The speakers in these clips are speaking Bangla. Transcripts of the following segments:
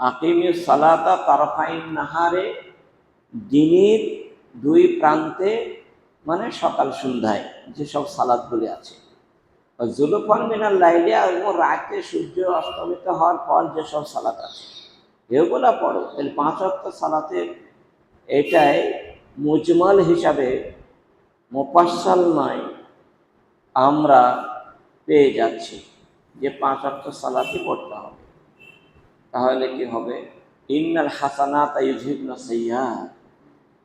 আকিমি সালাতা তারফাইন নাহারে, দিনের দুই প্রান্তে মানে সকাল সন্ধ্যায়, যেসব সালাদগুলি আছে। জুলুফান মিনার লাইলে এবং রাতে সূর্য অস্তমিত হওয়ার পর যেসব সালাত আছে। এগুলা পড়ো। তাহলে পাঁচ অক্ট সালাতের এটাই মুজমাল হিসাবে মোপাসাল নয়, আমরা পেয়ে যাচ্ছি যে পাঁচ অক্ট সালাতই পড়তে হবে। তাহলে কি হবে? ইন্নাল তাই ইউজিবনা সাইয়াত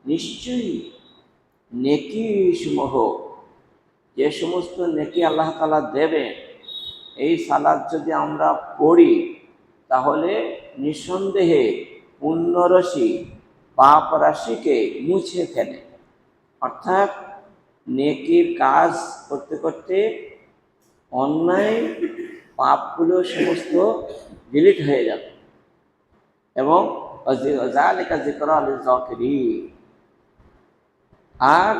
নিশ্চয়ই নেকি সমূহ, যে সমস্ত নেকি আল্লাহ তালা দেবে এই সালাদ যদি আমরা পড়ি, তাহলে নিঃসন্দেহে পুণ্যরসি পাপ রাশিকে মুছে ফেলে। অর্থাৎ নেকির কাজ করতে করতে অন্যায় পাপগুলো সমস্ত ডিলিট হয়ে যাবে। এবং আর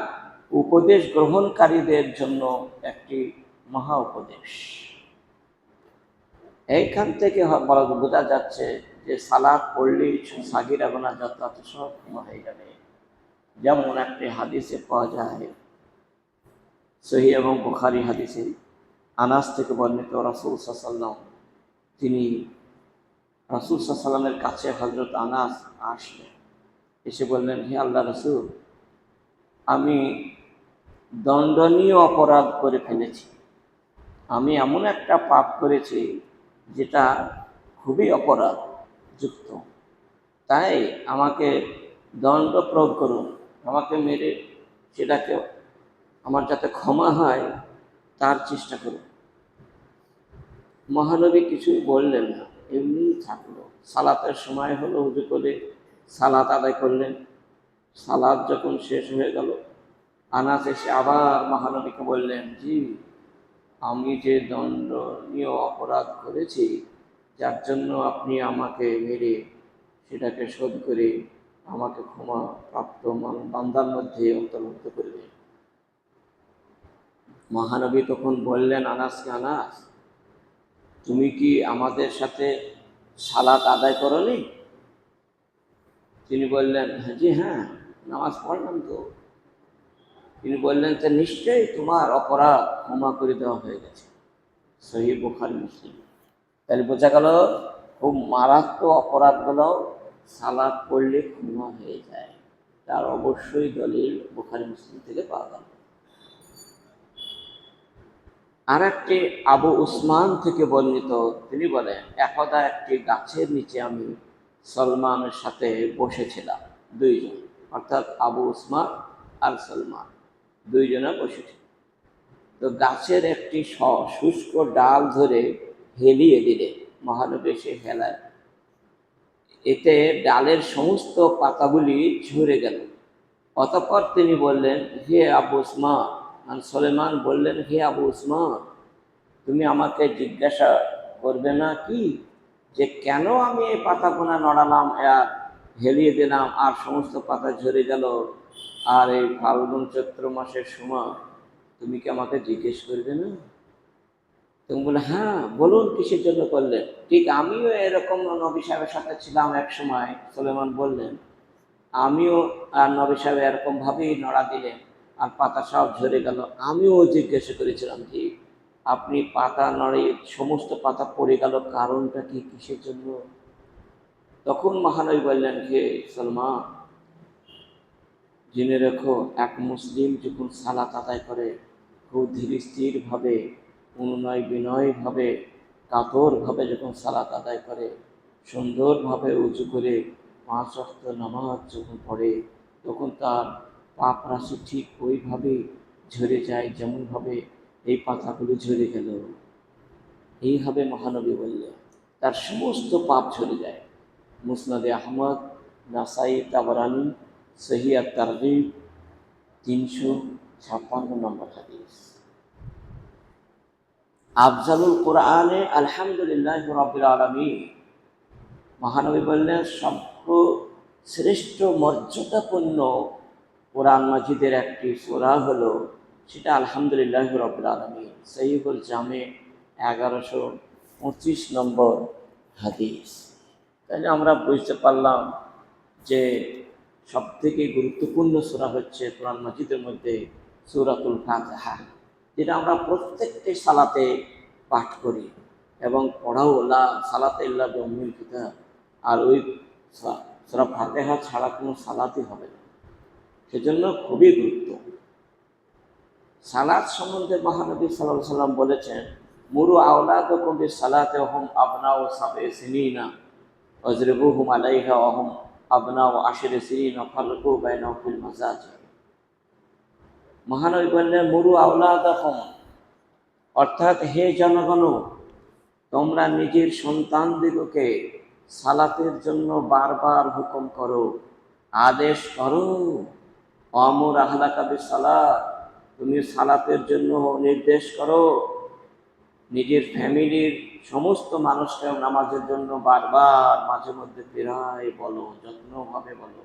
উপদেশ গ্রহণকারীদের জন্য একটি মহা উপদেশ। এইখান থেকে বোঝা যাচ্ছে যে সালাদ পড়লেই সাগিরা গোনা যত সব হয়ে যাবে। যেমন একটি হাদিসে পাওয়া যায়, সহি এবং বুখারি হাদিসে আনাস থেকে বর্ণিত রাসুল সাল্লাম তিনি রাসুল সাল্লামের কাছে হজরত আনাস আসলেন। এসে বললেন, হে আল্লাহ রসুল, আমি দণ্ডনীয় অপরাধ করে ফেলেছি। আমি এমন একটা পাপ করেছি যেটা খুবই অপরাধ যুক্ত। তাই আমাকে দণ্ড প্রয়োগ করুন, আমাকে মেরে সেটাকে আমার যাতে ক্ষমা হয় তার চেষ্টা করুন। মহানবী কিছুই বললেন না। এমনিই থাকল। সালাতের সময় হলো হুজু করে সালাত আদায় করলেন। সালাদ যখন শেষ হয়ে গেল, আনাস এসে আবার মহানবীকে বললেন, জি, আমি যে দণ্ডনীয় অপরাধ করেছি, যার জন্য আপনি আমাকে মেরে সেটাকে শোধ করে আমাকে ক্ষমা প্রাপ্ত বান্দার মধ্যে অন্তর্ভুক্ত করবে মহানবী তখন বললেন, আনাসকে আনাস তুমি কি আমাদের সাথে সালাত আদায় করনি? তিনি বললেন "হ্যাঁ, জি হ্যাঁ নামাজ পড়লাম তো। তিনি বললেন যে নিশ্চয়ই তোমার অপরাধ ক্ষমা করে দেওয়া হয়ে গেছে। সহি বুখারি মুসলিম। তাহলে বোঝা গেল খুব মারাত্মক অপরাধগুলো সালাদ পড়লে ক্ষমা হয়ে যায়। তার অবশ্যই দলিল বুখারি মুসলিম থেকে পাওয়া গেল। আর একটি আবু উসমান থেকে বর্ণিত, তিনি বলেন, একদা একটি গাছের নিচে আমি সলমানের সাথে বসেছিলাম, দুইজন, অর্থাৎ আবু উসমান আর সলমান, দুইজনে বসেছিল তো গাছের একটি স- শুষ্ক ডাল ধরে হেলিয়ে দিলে, মহানবী এসে হেলায়। এতে ডালের সমস্ত পাতাগুলি ঝরে গেল। অতঃপর তিনি বললেন, হে আবু উসমান আর সলেমান বললেন, হে আবু উসমান, তুমি আমাকে জিজ্ঞাসা করবে না কি? যে কেন আমি এই পাতাগুনা নড়ালাম আর হেলিয়ে দিলাম, আর সমস্ত পাতা ঝরে গেল, আর এই ফাল্গুন চৈত্র মাসের সময় তুমি কি আমাকে জিজ্ঞেস করবে না? তুমি বলে হ্যাঁ বলুন, কিসের জন্য করলেন? ঠিক, আমিও এরকম নবী সাহেবের সাথে ছিলাম এক সময়, সলেমান বললেন, আমিও আর নবী সাহেব এরকমভাবেই নড়া দিলেন। আর পাতা সব ঝরে গেল। আমিও জিজ্ঞেস করেছিলাম যে, আপনি পাতা নড়ে সমস্ত পাতা পড়ে গেল, কারণটা কি কিসের জন্য? তখন মহানবী বললেন হে সলমান জেনে রেখো, এক মুসলিম যখন সালাত আদায় করে, খুব ধীর স্থিরভাবে অনুনয় বিনয়ভাবে, কাতরভাবে যখন সালাত আদায় করে, সুন্দরভাবে উঁচু করে পাঁচ অক্ত নামাজ যখন পড়ে, তখন তার পাপ রাশি ঠিক ওইভাবে ঝরে যায়, যেমনভাবে এই পাতাগুলো ঝরে গেল। এইভাবে মহানবী বললেন তার সমস্ত পাপ ঝরে যায়। মুসনাদে আহমদ, নাসাই, তাবরানি সহিয়া তারগিব, তিনশো ছাপ্পান্ন নম্বর হাদিস। আফজালুল কোরআনে আলহামদুলিল্লাহ রবিল আলমী মহানবী বললেন সভ্য শ্রেষ্ঠ মর্যাদাপূর্ণ কোরআন মাজিদের একটি সোরা হলো, সেটা আলহামদুলিল্লাহ রবিল আলমী সহিবুল জামে এগারোশো পঁচিশ নম্বর হাদিস। তাহলে আমরা বুঝতে পারলাম যে সব থেকে গুরুত্বপূর্ণ সূরা হচ্ছে কোরআন মাজিদের মধ্যে সূরাতুল ফাতিহা, যেটা আমরা প্রত্যেকটি সালাতে পাঠ করি এবং পড়াও লা সালাতে ইল্লা কিতাব। আর ওই সূরা ফাতিহা ছাড়া কোনো সালাতই হবে না। সেজন্য খুবই গুরুত্ব। সালাদ সম্বন্ধে মহানবী সাল্লাহ সাল্লাম বলেছেন, মুরু আওলাদ কবির সালাতে হম আবনা ও সাবে সিনিনা অজরেবুহুম আলাইহা অহম আবনা ও আশিরে সিনিনা ফালকু বাইনা ফিল মাজাজ মহানবী বললেন, মুরু আওলাদ হম অর্থাৎ হে জনগণ, তোমরা নিজের সন্তানদিগকে সালাতের জন্য বারবার হুকুম করো, আদেশ করো। অমর আহলা কাবির সালাত তুমি সালাতের জন্য নির্দেশ করো। নিজের ফ্যামিলির সমস্ত মানুষকে নামাজের জন্য বারবার মাঝে মধ্যে ফেরায় বলো, যত্নভাবে বলো।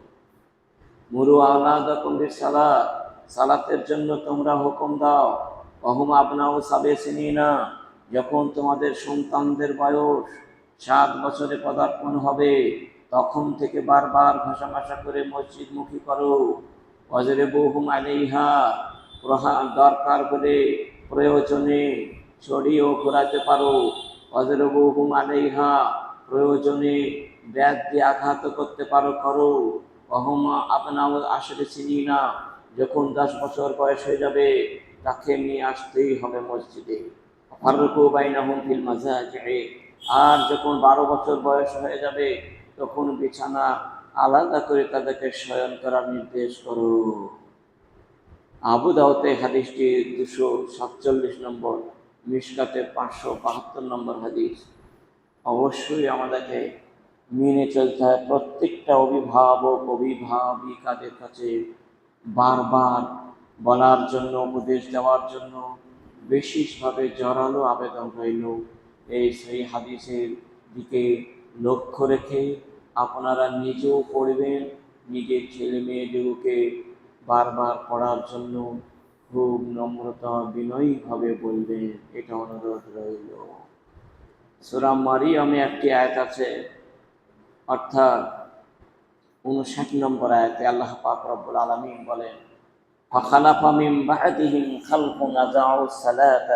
মুরু আহলাদা কন্দির সালাত সালাতের জন্য তোমরা হুকুম দাও। অহম আপনাও সাবে চিনি না যখন তোমাদের সন্তানদের বয়স সাত বছরে পদার্পণ হবে, তখন থেকে বারবার ভাষা ভাষা করে মসজিদমুখী করো। অজরে বহুম আলাইহা প্রহা দরকার বলে প্রয়োজনে ছড়িয়েও ঘোরাতে পারো। অজরে বহুম আলাইহা, প্রয়োজনে ব্যাগ দিয়ে আঘাত করতে পারো, করো। অহমা আপনাও আসলে চিনি না যখন দশ বছর বয়স হয়ে যাবে, তাকে নিয়ে আসতেই হবে মসজিদে। ফারুকু বাইনাহুম ফিল মাজাজি'i আর যখন বারো বছর বয়স হয়ে যাবে, তখন বিছানা আলাদা করে তাদেরকে শয়ন করার নির্দেশ করো। আবু দাওতে হাদিসটি দুশো সাতচল্লিশ নম্বর মিশকাতে পাঁচশো বাহাত্তর নম্বর হাদিস। অবশ্যই আমাদেরকে মেনে চলতে হয়। প্রত্যেকটা অভিভাবক, অভিভাবিকাদের কাছে বারবার বলার জন্য, উপদেশ দেওয়ার জন্য বিশেষভাবে জোরালো আবেদন রইল। এই সেই হাদিসের দিকে লক্ষ্য রেখে আপনারা নিজেও পড়বেন নিজের ছেলে মেয়েদেরকে বারবার পড়ার জন্য খুব নম্রতা বিনয়ীভাবে বলবেন এটা অনুরোধ রইল সুরাম মারিয়ামে একটি আয়াত আছে অর্থাৎ উনষাট নম্বর আয়াতে আল্লাহ পাক রব্বুল আলমিন বলেন فخلف من بعدهم خلق أضاعوا الصلاة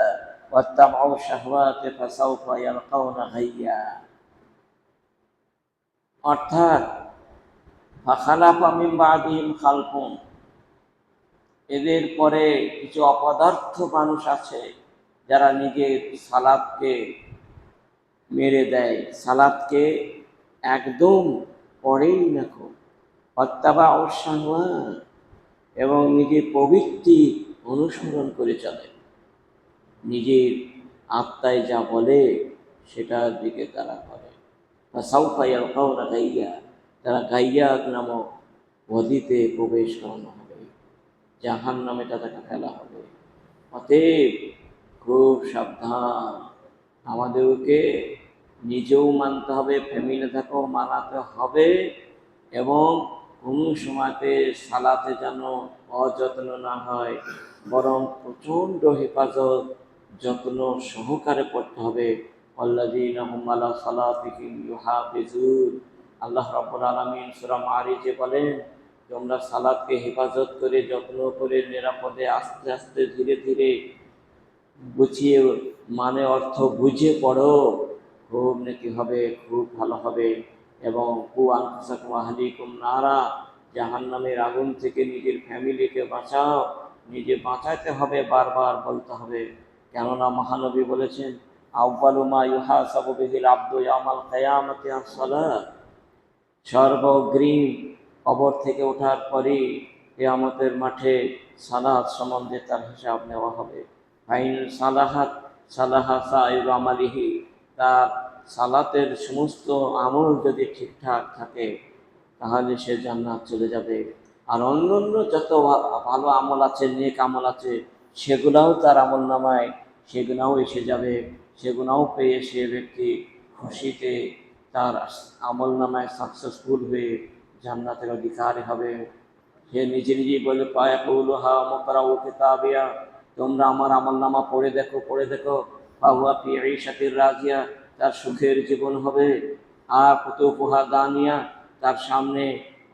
واتبعوا الشهوات فسوف يلقون غيا অর্থাৎ, ফাখালাফা বাদিহিম খালফুন এদের পরে কিছু অপদার্থ মানুষ আছে যারা নিজের সালাদকে মেরে দেয়। সালাদকে একদম পড়েই দেখো অত্যাবা অসাংবা এবং নিজের প্রবৃত্তি অনুসরণ করে চলে। নিজের আত্মায় যা বলে, সেটার দিকে তারা করে। সাউফাইয়াল কাউরা গাইয়া তারা গাইয়া নামক নদীতে প্রবেশ করানো হবে। জাহান নামে তাদেরকে ফেলা হবে। অতএব খুব সাবধান। আমাদেরকে নিজেও মানতে হবে ফ্যামিলি থেকেও মানাতে হবে এবং কোনো সময়তে সালাতে যেন অযত্ন না হয়, বরং প্রচণ্ড হেফাজত, যত্ন সহকারে পড়তে হবে। আল্লাদিন আহমালা সালাতিহিম ইউহাফিজুন আল্লাহ রাব্বুল আলামিন সূরা মারিজে বলেন, তোমরা সালাতকে হেফাজত করে, যত্ন করে, নিরাপদে, আস্তে আস্তে, ধীরে ধীরে গুছিয়ে মানে অর্থ বুঝে পড়ো। খুব নাকি হবে, খুব ভালো হবে। এবং কু আনফুসাকুম আহলিকুম নারা, জাহান্নামের আগুন থেকে নিজের ফ্যামিলিকে বাঁচাও। নিজে বাঁচাতে হবে, বারবার বলতে হবে। কেননা মহানবী বলেছেন সর্বগ্রীম কবর থেকে ওঠার পরই কেয়ামতের মাঠে সালাহাত সম্বন্ধে তার হিসাব নেওয়া হবে। ফাইন সালাহাত, সালাহা তার সালাতের সমস্ত আমল যদি ঠিকঠাক থাকে, তাহলে সে জান্নাত চলে যাবে। আর অন্য অন্য যত ভালো আমল আছে, নেক আমল আছে, সেগুলাও তার আমল নামায় সেগুলাও এসে যাবে। সেগুলাও পেয়ে সে ব্যক্তি খুশিতে তার আমল নামায় সাকসেসফুল হয়ে জান্নাতের অধিকারী হবে। সে নিজে নিজেই বলে, পায় কৌলহা মকরা ও কিতাবিয়া, তোমরা আমার আমল নামা পড়ে দেখো পড়ে দেখো। বাহুয়া পি ঈশাতির রাজিয়া, তার সুখের জীবন হবে। আর কত উপহার দানিয়া, তার সামনে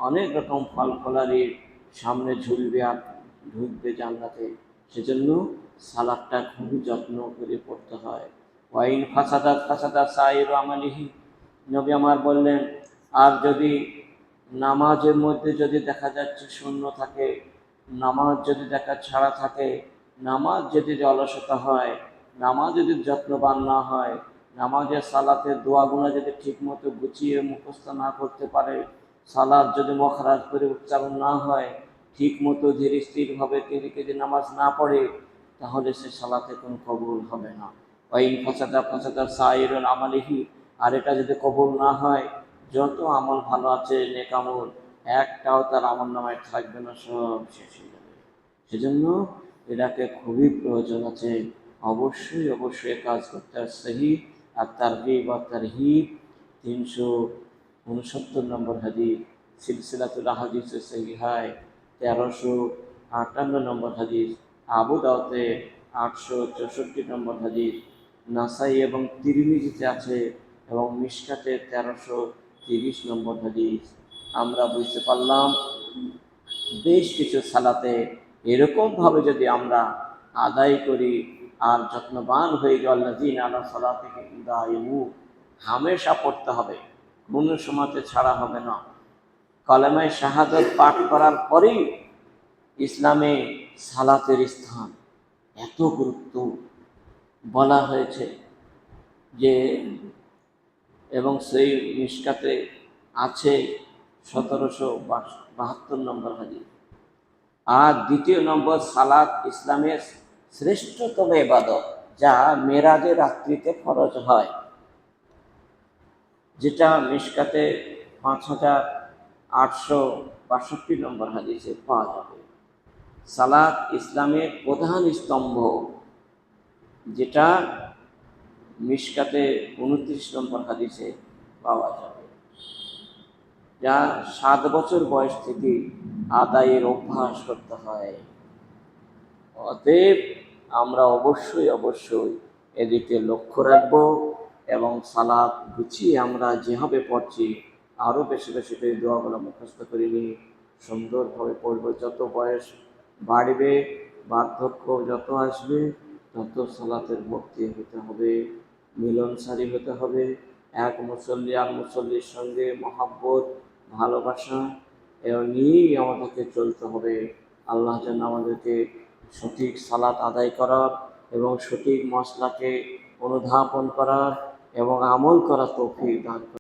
অনেক রকম ফল ফলারির সামনে ঝুলবে আর ঢুকবে জান্নাতে। সেজন্য সালাদটা খুবই যত্ন করে পড়তে হয়। ওয়াইন ফাসাদাত ফাসাদাত সাইর আমালিহি। নবী আমার বললেন, আর যদি নামাজের মধ্যে যদি দেখা যাচ্ছে শূন্য থাকে, নামাজ যদি দেখা ছাড়া থাকে, নামাজ যদি অলসতা হয়, নামাজ যদি যত্নবান না হয়, নামাজের সালাতে দোয়াগুলো যদি ঠিকমতো গুছিয়ে মুখস্থ না করতে পারে সালাদ যদি মখরাজ করে উচ্চারণ না হয় ঠিক মতো ধীর স্থিরভাবে তিনি যদি নামাজ না পড়ে, তাহলে সে সালাতে কোনো কবুল হবে না। ওই ফসাদা ফসাদা সাইরুল আমালিহি। আর এটা যদি কবুল না হয়, যত আমল ভালো আছে, নেক আমল, একটাও তার আমল নামায় থাকবে না, সব শেষ হয়ে যাবে। সেজন্য এটাকে খুবই প্রয়োজন আছে। অবশ্যই অবশ্যই কাজ করতে হয় সহি আর তার আর তার হিব তিনশো উনসত্তর নম্বর হাদিস, সিলসিলাতুল হাদিস সহিহায়, তেরোশো আটান্ন নম্বর হাদিস, আবু দাওতে আটশো চৌষট্টি নম্বর হাদিস নাসাই এবং তিরিমিজিতে আছে এবং মিশকাতে তেরোশো তিরিশ নম্বর হাদিস। আমরা বুঝতে পারলাম, বেশ কিছু সালাতে এরকমভাবে যদি আমরা আদায় করি, আর যত্নবান হয়ে গেল দিন আল্লাহ সালা থেকে দায়মু হামেশা পড়তে হবে, কোনো সময়তে ছাড়া হবে না। কলেমায় শাহাদত পাঠ করার পরেই ইসলামে সালাতের স্থান এত গুরুত্ব। বলা হয়েছে যে, এবং সেই মিসকাতে আছে সতেরোশো বাহাত্তর নম্বর হাদিস। আর দ্বিতীয় নম্বর সালাত ইসলামের শ্রেষ্ঠতম এবাদত যা মেরাজের রাত্রিতে ফরজ হয়, যেটা মিসকাতে পাঁচ হাজার আটশো বাষট্টি নম্বর হাদিসে পাওয়া যাবে। সালাত ইসলামের প্রধান স্তম্ভ যেটা মিসকাতে উনত্রিশ নম্বর হাদিসে পাওয়া যাবে। যা সাত বছর বয়স থেকে আদায়ের অভ্যাস করতে হয়। অতএব আমরা অবশ্যই অবশ্যই এদিকে লক্ষ্য রাখব এবং সালাদ গুছিয়ে আমরা যেভাবে পড়ছি, আরও বেশি বেশি করে দোয়াগুলো মুখস্থ করে নিয়ে সুন্দরভাবে পড়ব। যত বয়স বাড়বে, বার্ধক্য যত আসবে তত সালাতের ভক্তি হতে হবে, মিলনসারি হতে হবে, এক মুসল্লি আর মুসল্লির সঙ্গে মহাব্বত, ভালোবাসা নিয়েই আমাদেরকে চলতে হবে। আল্লাহ যেন আমাদেরকে সঠিক সালাত আদায় করার এবং সঠিক মশলাকে অনুধাবন করার এবং আমল করার তৌফিক দান